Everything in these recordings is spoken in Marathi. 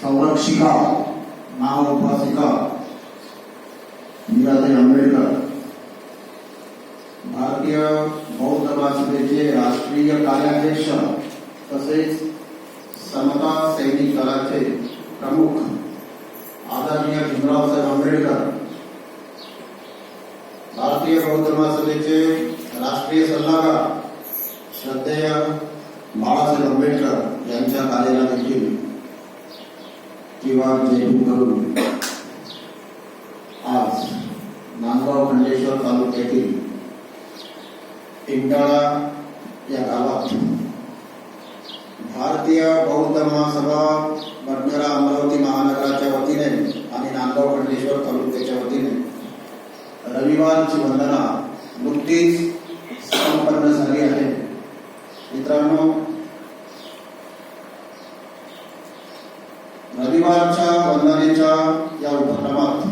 संरक्षिका महाउपासिका मीराताई आंबेडकर. भारतीय बौद्ध महासभेचे राष्ट्रीय कार्याध्यक्ष तसेच समता सैनिक दलाचे प्रमुख आदरणीय भीमरावसाहेब आंबेडकर. भारतीय बौद्ध महासभेचे राष्ट्रीय सल्लागार श्रद्धेय बाळासाहेब आंबेडकर यांच्या कार्याला देखील किंवा जयपूर करून. आज नांदगाव खंडेश्वर तालुक्यातील इंटाळा या गावात भारतीय बौद्ध महासभा बडनेरा अमरावती महानगराच्या वतीने आणि नांदगाव खंडेश्वर तालुक्याच्या वतीने रविवारची वंदना नुकतीच संपन्न झाली आहे. मित्रांनो रविवारच्या वंदनेच्या या उपक्रमात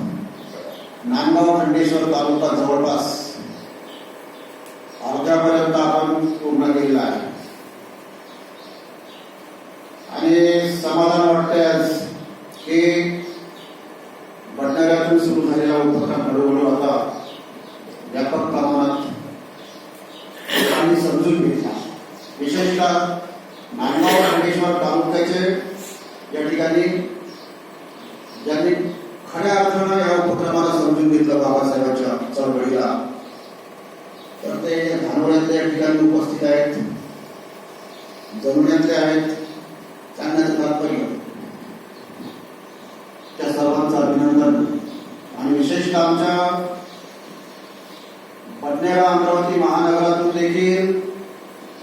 नांदगाव खंडेश्वर तालुका जवळपास अर्ध्यापर्यंत आपण पूर्ण केलेला आहे. आणि समाधान वाटते आज हे भंडाऱ्यातून सुरू झालेला उपक्रम हळूहळू होता. व्यापक प्रमाणात लोकांनी समजून घेतला. विशेषतः नांदगाव खंडेश्वर तालुक्याचे या ठिकाणी ज्यांनी खऱ्या अर्थानं या उपक्रमाला समजून घेतलं बाबासाहेबांच्या चळवळीला. तर ते धानोऱ्यातल्या ठिकाणी उपस्थित आहेत. जमुन्यातले आहेत. सांगण्याचं तात्पर्य. त्या सर्वांचं अभिनंदन. आणि विशेषतः आमच्या पटण्याला अमरावती महानगरातून देखील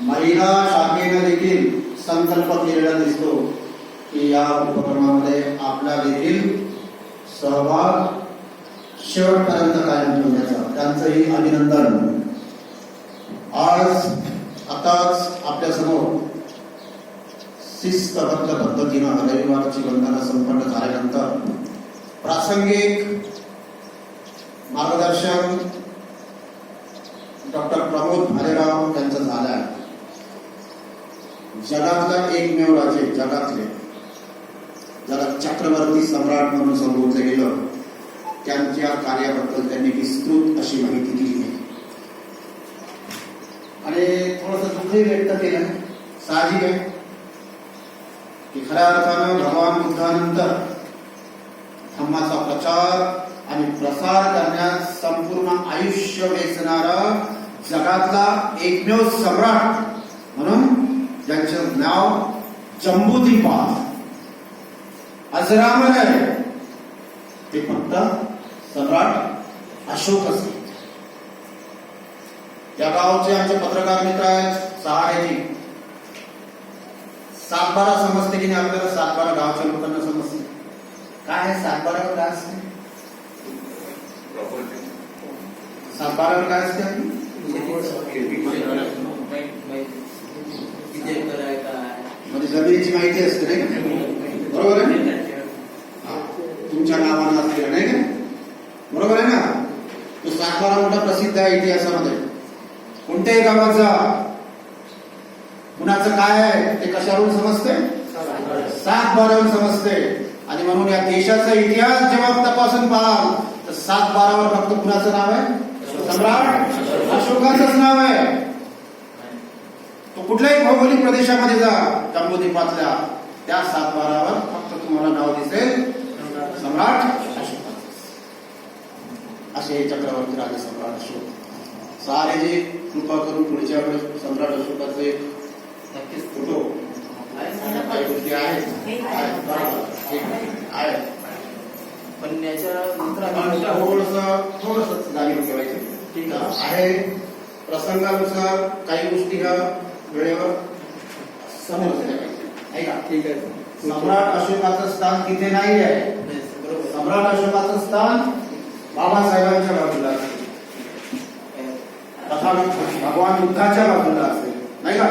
महिला शाखेनं देखील संकल्प केलेला दिसतो. की या उपक्रमामध्ये आपला देखील सहभाग शेवटपर्यंत कायम ठेवण्याचा. त्यांचंही अभिनंदन. आज आताच आपल्यासमोर शिस्तबद्ध पद्धतीनं रविवारची वंदना संपन्न झाल्यानंतर प्रासंगिक मार्गदर्शन डॉक्टर प्रमोद भालेराव यांचं झालं आहे जगातला एकमेव राजे जगातले. ज्याला चक्रवर्ती सम्राट म्हणून संबोधलं गेलं त्यांच्या कार्याबद्दल त्यांनी विस्तृत अशी माहिती दिली आहे. आणि थोडस दुःखही व्यक्त केलं साहजिक आहे की खऱ्या अर्थानं भगवान बुद्धानंतर धम्माचा प्रचार आणि प्रसार करण्यात संपूर्ण आयुष्य वेचणारा जगातला एकमेव सम्राट म्हणून ज्यांचं नाव जम्बूद्वीपात अजरामर आहे ते फक्त सम्राट अशोक असते. या गावचे आमचे पत्रकार मित्र आहेत सहारेजी सातबारा समजते की नाही आपल्याला सातबारा गावच्या लोकांना समजते. काय आहे सातबारावर काय असते? सातबारावर काय असते? म्हणजे जमिनीची माहिती असते नाही? बरोबर आहे? तुमच्या नावानं असलेलं नाही का? बरोबर आहे ना? तो सातबारा मोठा प्रसिद्ध आहे इतिहासामध्ये. कोणत्याही गावाचा कुणाचं काय आहे ते कशावरून समजते सात बारावरून समजते आणि म्हणून या देशाचा इतिहास जेव्हा तपासून पाहाल तर सात बारावर फक्त कुणाचं नाव आहे? सम्राट अशोकाचंच नाव आहे. तो कुठल्याही भौगोलिक प्रदेशामध्ये जा जम्बूद्वीपातल्या त्या सात बारावर फक्त तुम्हाला नाव दिसेल. सम्राट असे हे चक्रवर्ती राजे सम्राट अशोक. सारे जे कृपा करून पुढच्या वेळेस सम्राट अशोकाचे फोटो काही गोष्टी आहेत. पण याच्या थोडस थोडस जाणीव ठेवायची. ठीक आहे. आहे. प्रसंगानुसार काही गोष्टी ह्या वेळेवर समोर झाल्या पाहिजे नाही का? ठीक आहे सम्राट अशोकाचं स्थान तिथे नाही आहे. बरोबर. सम्राट अशोकाचं स्थान बाबासाहेबांच्या बाजूला असेल. तथा भगवान बुद्धाच्या बाजूला असेल. नाही का?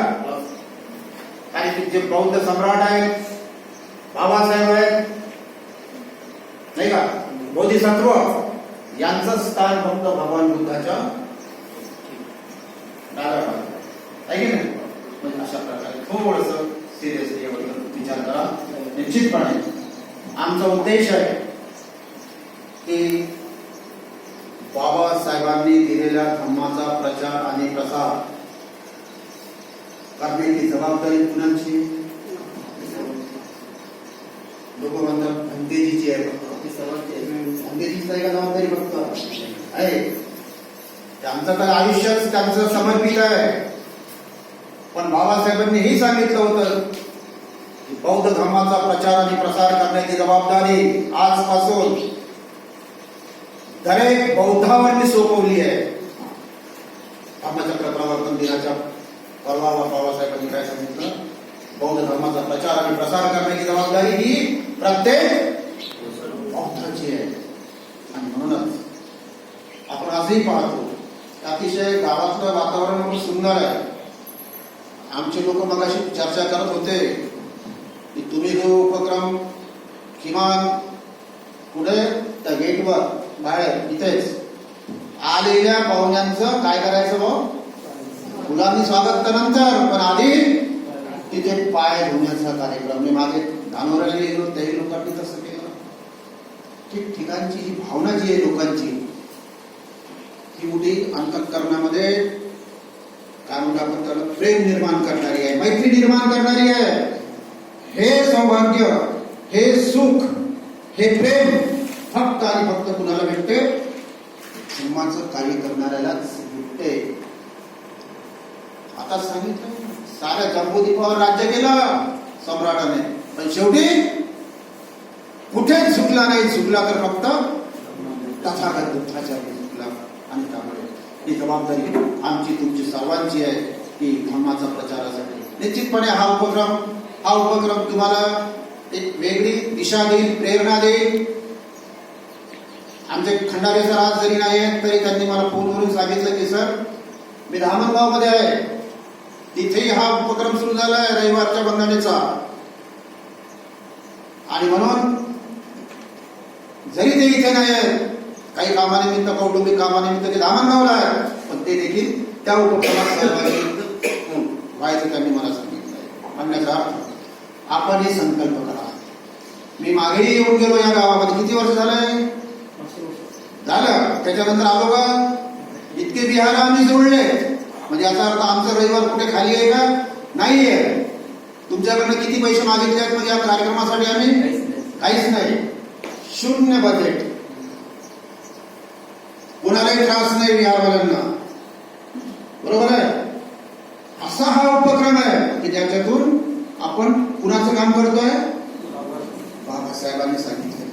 कारण की जे बौद्ध सम्राट आहेत बाबासाहेब आहेत नाही का? बोधिसत्व यांचं स्थान फक्त भगवान बुद्धाच्या डाव्या बाजूला आहे की नाही? म्हणजे अशा प्रकारे थोडस सिरियसली याबद्दल विचार करा. निश्चितपणे आमचा उद्देश आहे की बाबासाहेबांनी दिलेल्या धम्माचा प्रचार आणि प्रसार करण्याची जबाबदारी कुणाची? लोक म्हणतात भंतेजीची आहे भंतेजीची आहे का जबाबदारी फक्त आहे. त्यांचं तर आयुष्यच त्यांचं समर्पित आहे. पण बाबासाहेबांनी हे सांगितलं होतं की बौद्ध धर्माचा प्रचार आणि प्रसार करण्याची जबाबदारी आजपासून दरेक बौद्धावरती सोपवली आहे. धर्मचक्र प्रवर्तन दिनाच्या परवा बाबासाहेबांनी काय सांगितलं? बौद्ध धर्माचा प्रचार आणि प्रसार करण्याची जबाबदारी ही प्रत्येक बौद्धाची आहे. आणि म्हणूनच आपण आजही पाहतो अतिशय गावातलं वातावरण खूप सुंदर आहे. आमचे लोक मगाशी चर्चा करत होते की तुम्ही जो उपक्रम किमान पुढे त्या गेटवर बाहेर इथेच आलेल्या पाहुण्यांचं काय करायचं भाऊ? मुलांनी स्वागत तर नंतर पण आधी तिथे पाय धुण्याचा कार्यक्रम. मी मागे धानोऱ्याला गेलो त्याही लोकांनी तसं केलं. ठिकठिकाणची ही भावना जी आहे लोकांची ही मोठी अंतकरणामध्ये काय म्हणतो आपण त्याला प्रेम निर्माण करणारी आहे मैत्री निर्माण करणारी आहे. हे सौभाग्य हे सुख हे प्रेम फक्त आणि फक्त कुणाला भेटते? धर्माचं कार्य करणाऱ्यालाच भेटते. आता सांगितलं साऱ्या जम्बोदीपावर राज्य केलं सम्राटाने. पण शेवटी कुठेच चुकला नाही चुकला तर फक्त तथागत बुद्धाच्या चुकला आणि त्यामुळे ही जबाबदारी आमची तुमची सर्वांची आहे की धर्माचा प्रचारासाठी निश्चितपणे हा उपक्रम हा उपक्रम तुम्हाला एक वेगळी दिशा देईल प्रेरणा देईल. आमचे खंडारे सर आज जरी नाही आहेत तरी त्यांनी मला फोनवरून सांगितलं की सर मी धामणगावमध्ये आहे. तिथेही हा उपक्रम सुरू झाला आहे रविवारच्या बंधनेचा. आणि म्हणून जरी ते इथे नाही आहेत काही कामानिमित्त कौटुंबिक कामानिमित्त ते धामणगावला आहे पण ते देखील त्या उपक्रमात सहभागी व्हायचं त्यांनी मला सांगितलं म्हणण्याचा अर्थ आपण हे संकल्प करा. मी मागेही येऊन गेलो या गावामध्ये. किती वर्ष झालंय? झालं. त्याच्यानंतर आलो का इतके बिहार आम्ही जोडले. म्हणजे याचा अर्थ आमचं रविवार कुठे खाली आहे का? नाहीये. तुमच्याकडनं किती पैसे मागितले आहेत? म्हणजे या कार्यक्रमासाठी आम्ही? नाही. काहीच नाही. शून्य बजेट. कोणालाही त्रास नाही बिहारवाल्यांना बरोबर आहे? असा हा उपक्रम आहे की ज्याच्यातून आपण कुणाचं काम करतोय? बाबासाहेबांनी सांगितलं.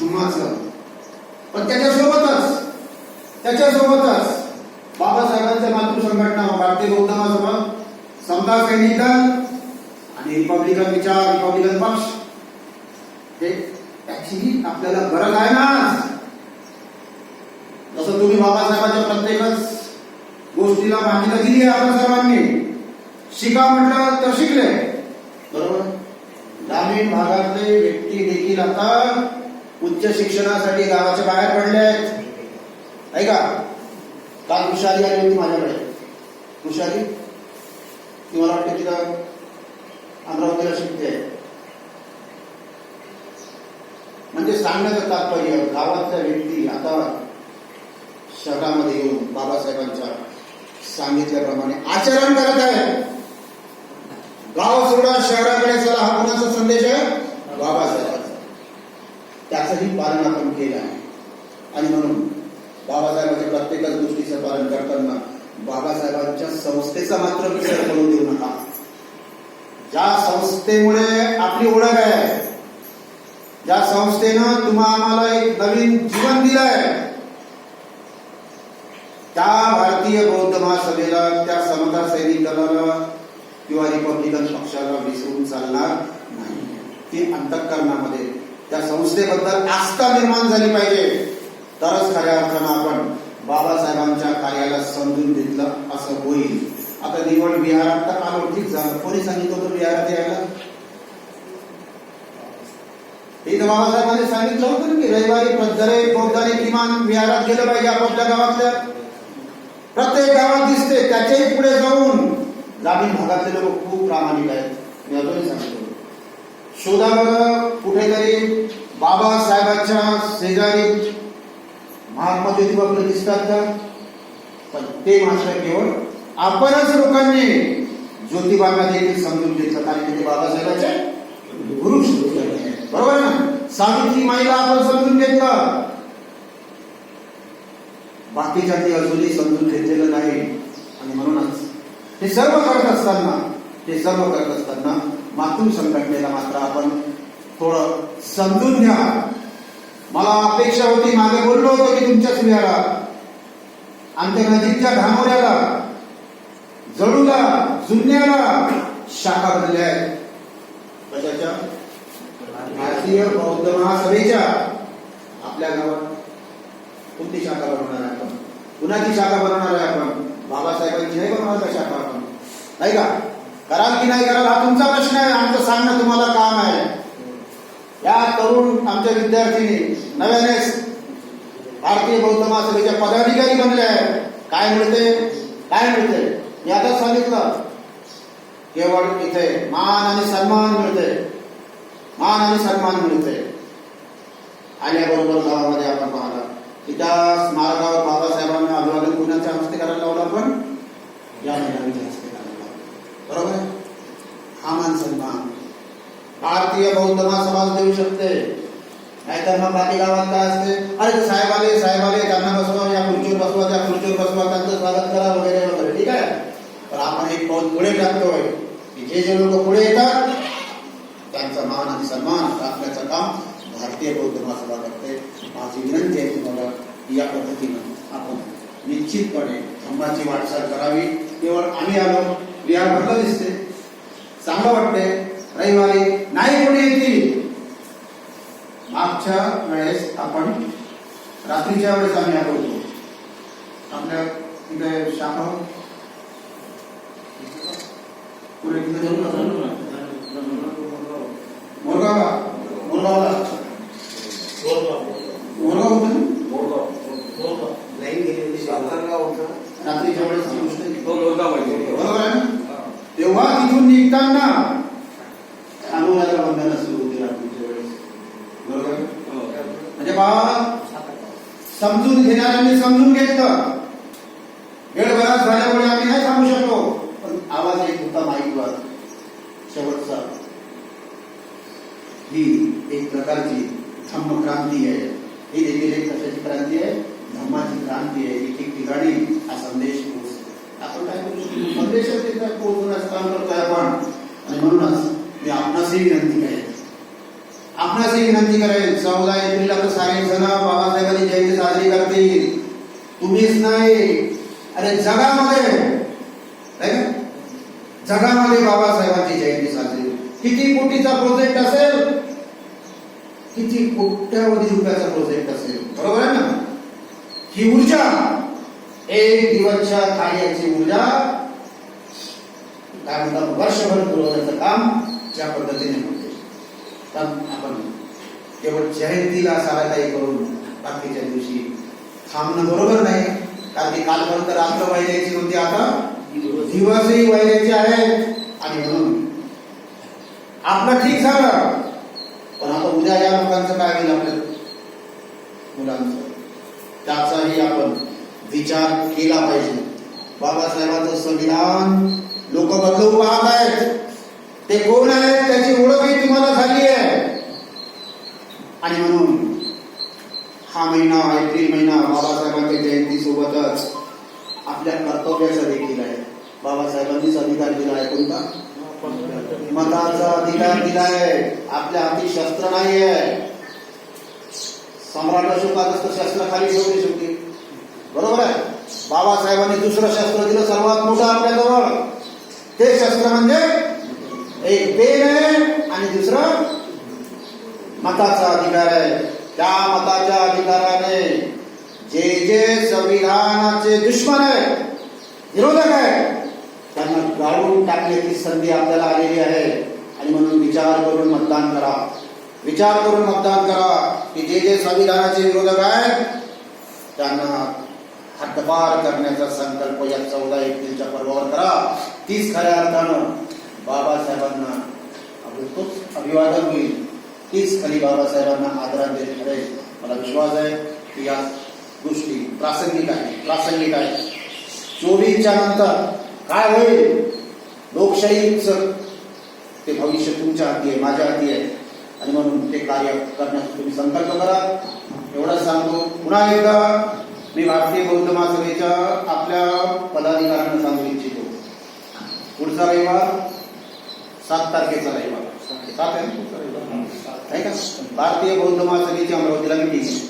धर्माचं पण त्याच्यासोबतच त्याच्यासोबतच बाबासाहेबांच्या मातृसंघटना भारतीय बौद्ध महासभा समता सैनिक दल आणि रिपब्लिकन विचार रिपब्लिकन पक्ष. हे त्याचीही आपल्याला गरज आहे ना? तुम्ही बाबासाहेबांच्या प्रत्येकच गोष्टीला मान्यता दिली आहे आपण सर्वांनी. शिका म्हटलं तर शिकले. बरोबर? ग्रामीण भागातले व्यक्ती देखील आता उच्च शिक्षणासाठी गावाच्या बाहेर पडले आहेत. ऐका काल खुशाली आली होती माझ्याकडे. खुशाली ती मला वाटतं तिला अमरावतीला शिकते म्हणजे सांगण्याचं तात्पर्य गावातल्या व्यक्ती आता शहरामध्ये येऊन बाबासाहेबांच्या सांगितल्याप्रमाणे आचरण करत आहे. गाव सोडा शहराकडे चला हा कुणाचा संदेश आहे? बाबासाहेबांचा. त्याचंही पालन आपण केलं आहे. आणि म्हणून बाबासाहेबांच्या प्रत्येकच गोष्टीचं पालन करताना बाबासाहेबांच्या संस्थेचा मात्र विचार करून देऊ नका. ज्या संस्थेमुळे आपली ओळख आहे ज्या संस्थेनं तुम्हा आम्हाला एक नवीन जीवन दिलंय त्या भारतीय बौद्ध महासभेला त्या समता सैनिक दलाला किंवा रिपब्लिकन पक्षाला विसरून चालणार नाही. ती अंतःकरणामध्ये त्या संस्थेबद्दल आस्था निर्माण झाली पाहिजे. तरच खऱ्या अर्थानं आपण बाबासाहेबांच्या कार्याला समजून घेतलं असं होईल. आता निवड बिहारात तर आलो ठीक झालं. कोणी सांगितलं होतं बिहारात यायला? हे तर बाबासाहेबांनी सांगितलं होतं की रविवारी दरेक बौद्धाने किमान बिहारात गेलं पाहिजे आपापल्या गावातल्या. प्रत्येक गावात दिसते त्याच्याही पुढे जाऊन ग्रामीण भागातले लोक खूप प्रामाणिक आहेत. मी अजूनही सांगतो. शोधा बघा कुठेतरी बाबासाहेबांच्या शेजारी महात्मा ज्योतिबा फुले दिसतात का? पण ते मात्र केवळ आपणच लोकांनी ज्योतिबांना देखील समजून घेतलं. कारण ते बाबासाहेबांचे गुरु शिष्य आहेत. बरोबर ना? सावित्री माईला आपण समजून घेतलं. बाकीच्या ते अजूनही समजून घेतलेलं नाही. आणि म्हणूनच हे सर्व करत असताना हे सर्व करत असताना मातृ संघटनेला मात्र आपण थोडं समजून घ्या. मला अपेक्षा होती मागे बोललो होतो की तुमच्या स्त्रियाला आमच्या नजीकच्या घामोऱ्याला जळूला जुन्याला शाखा बनल्या आहेत. कशाच्या? भारतीय बौद्ध महासभेच्या आपल्या गावात कोणती शाखा बनवणार आहे? कुणाची शाखा बनवणार आहे आपण. बाबासाहेबांची नाही बनवणार का शाखा आपण. नाही का? कराल की नाही कराल हा तुमचा प्रश्न आहे. आमचं सांगणं तुम्हाला काम आहे. या तरुण आमच्या विद्यार्थीने नव्याने भारतीय बौद्ध महासभेच्या पदाधिकारी बनले आहेत काय मिळते काय मिळते मी आता सांगितलं. केवळ इथे मान आणि सन्मान मिळते मान आणि सन्मान मिळते आल्याबरोबर गावामध्ये आपण पाहला की त्या करायला लावलं आपण या महिलांच्या बरोबर? हा मान सन्मान भारतीय बौद्ध महासभा देऊ शकते। नाहीतर मग बाकी गावात काय असते अरे साहेब आले साहेब आले त्यांना बसवा, या खुर्चीवर बसवा त्या खुर्चीवर बसवा, त्यांचं स्वागत करा वगैरे वगैरे, ठीक आहे? पण आपण एक पाऊल पुढे टाकतोय की जे जे लोक पुढे येतात, त्यांचा मान आणि सन्मान राखण्याचं काम भारतीय बौद्ध महासभा करते. माझी विनंती आहे तुम्हाला या पद्धतीनं आपण निश्चितपणे धम्माची वाटचाल करावी. केवळ आम्ही आलो विहार भरलं दिसते. चांगलं वाटते रविवारी नाही कोणी येतील. मागच्या वेळेस आपण रात्रीच्या वेळेस आम्ही आलो होतो. आपल्या तिथे शाखा पुढे तिथे जाऊ नका. मोरगावला मोरगावला मोरगाव होतं ना? रात्रीच्या वेळेस ही गोष्ट आहे. बरोबर आहे ना? तेव्हा तिथून निघताना अनुराधा वंदना सुरू होती रात्रीच्या वेळेस बरोबर आहे? म्हणजे बाबा समजून समजून घेतलं. वेळ बराच झाल्यामुळे आम्ही नाही सांगू शकलो. पण आवाज एक होता माईकवर. शेवटचा ही एक प्रकारची धम्म क्रांती आहे. ही देखील एक कशाची क्रांती आहे? धम्माची क्रांती आहे. एक एक ठिकाणी हा संदेश पोहोचतो. आपण काय करू शकतो? संदेशात ते काय काम करतोय आपण. आणि म्हणूनच मी आपणासही विनंती आहे आपणास विनंती करेल चौदा एप्रिलला तर सारे जण बाबासाहेबांची जयंती साजरी करतील. तुम्हीच नाही. अरे जगामध्ये जगामध्ये बाबासाहेबांची जयंती साजरी. किती कोटीचा प्रोजेक्ट असेल? किती कोट्यावधी रुपयाचा प्रोजेक्ट असेल? बरोबर आहे ना? ही ऊर्जा एक दिवसच्या कार्याची ऊर्जा काय म्हणतात वर्षभर पुरवण्याचं काम ज्या पद्धतीने पण आपण केवळ जयंतीला सारा काही करून बाकीच्या दिवशी थांबणं बरोबर नाही. कारण की कालपर्यंत रात्र वाहिल्याची होती आता दिवसही वाहिल्याचे आहेत. आणि म्हणून आपलं ठीक झालं. पण आता उद्या या लोकांचं काय होईल आपल्या मुलांचं. त्याचाही आपण विचार केला पाहिजे. बाबासाहेबांचं संविधान लोक बदलवून पाहत आहेत. ते कोण आहेत त्याची ओळखही तुम्हाला झाली आहे. आणि म्हणून हा महिना एप्रिल महिना बाबासाहेबांच्या जयंती सोबतच आपल्या कर्तव्याचा देखील आहे. बाबासाहेबांनीच अधिकार दिला आहे कोणता? मताचा अधिकार दिलाय आपल्या हाती शस्त्र नाही आहे. सम्राट अशोकात तर शस्त्र खाली ठेवली शकते बरोबर आहे? बाबासाहेबांनी दुसरं शस्त्र दिलं सर्वात मोठं आपल्याजवळ. ते शस्त्र म्हणजे एक देव आहे आणि दुसरं मताचा अधिकार आहे. त्या मताच्या अधिकाराने जे जे संविधानाचे दुश्मन आहे विरोधक आहे त्यांना गाळून टाकण्याची संधी आपल्याला आलेली आहे. आणि म्हणून विचार करून मतदान करा. विचार करून मतदान करा की जे जे संविधानाचे विरोधक आहेत त्यांना हद्दपार करण्याचा संकल्प या चौदा एप्रिलच्या पर्वावर करा. तीच खऱ्या अर्थानं बाबासाहेबांना तोच अभिवादन होईल तीच खरी बाबासाहेबांना आदरांजली ठरेल मला विश्वास आहे की या गोष्टी प्रासंगिक आहे प्रासंगिक आहे चोवीसच्या नंतर काय होईल? लोकशाहीचं ते भविष्य तुमच्या हाती आहे माझ्या हाती आहे. आणि म्हणून ते कार्य करण्याचा तुम्ही संकल्प करा. एवढंच सांगतो. पुन्हा एकदा मी भारतीय बौद्ध महासभेच्या आपल्या पदाधिकाऱ्यांना सांगू इच्छितो. पुढचा रविवार सात तारखेचा रविवार. सात आहे ना पुढचा रविवार? का? भारतीय बौद्ध महासभेची अमरावतीला मिटिंग